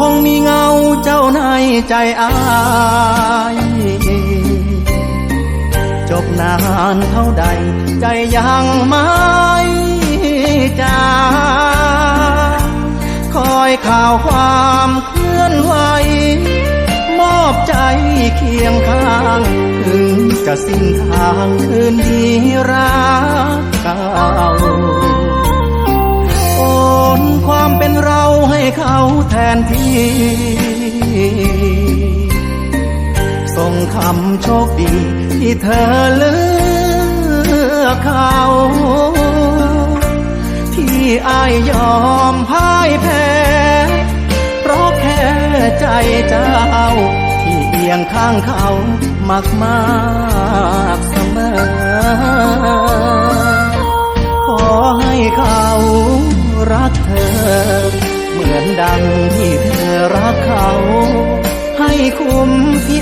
คงมีเงาเจ้าใจอายจบนานเท่าใด ใจยังไม่จางคอยข่าวความเคลื่อนไหว มอบใจเคียงข้าง ถึงจะสิ้นทางคืนดีรักเก่า นความเป็นเราให้เขาแทนที่ ส่งคำโชคดีที่เธอเลือกเขา ที่อายยอมพ่ายแพ้ เพราะแค่ใจเจ้า ที่เอียงข้างเขามากมาก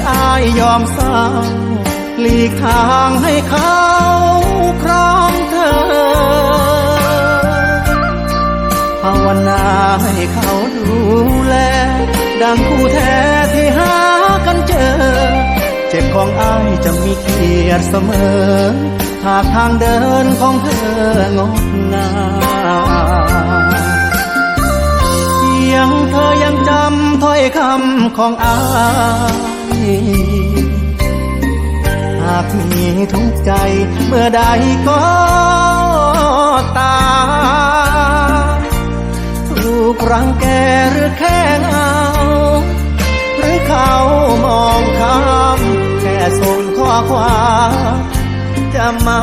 อายยอมเศร้าหลีกทางให้เขาครองเธอ ภาวนาให้เขาดูแล ดังคู่แท้ที่หากันเจอ เจ็บของอ้ายจะมีเกียรติเสมอ หากทางเดินของเธองดงามเสียงเธอยังจำถ้อยคำของอ้าย หากมีทุกข์ใจเมื่อใดก็ตามถูกรังแกหรือแค่เงาหรือเขามองข้ามแค่ส่งข้อความจะมา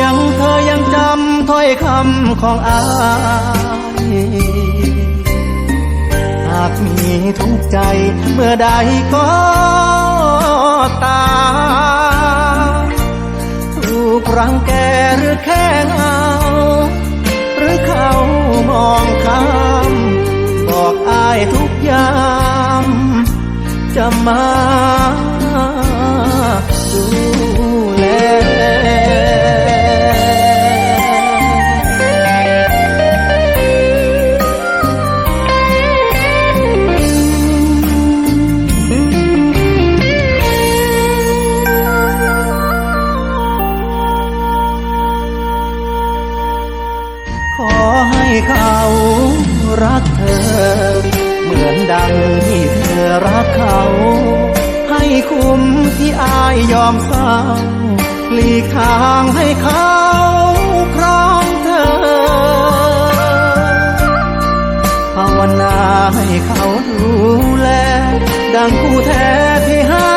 ยงเธอยังจำถ้อยคำของอายหากมีทุกข์ใจเมื่อใดก็ตามถูกรังแกหรือแค่เงาหรือเขามองข้ามบอกอายทุกยามจะมา อให้เขารักเธอ เหมือนดังที่เธอรักเขา ให้คุ้มที่อายยอมเศร้าหลีกทางให้เขาครองเธอภาวนาให้เขาดูแล ดังคู่แท้ที่หา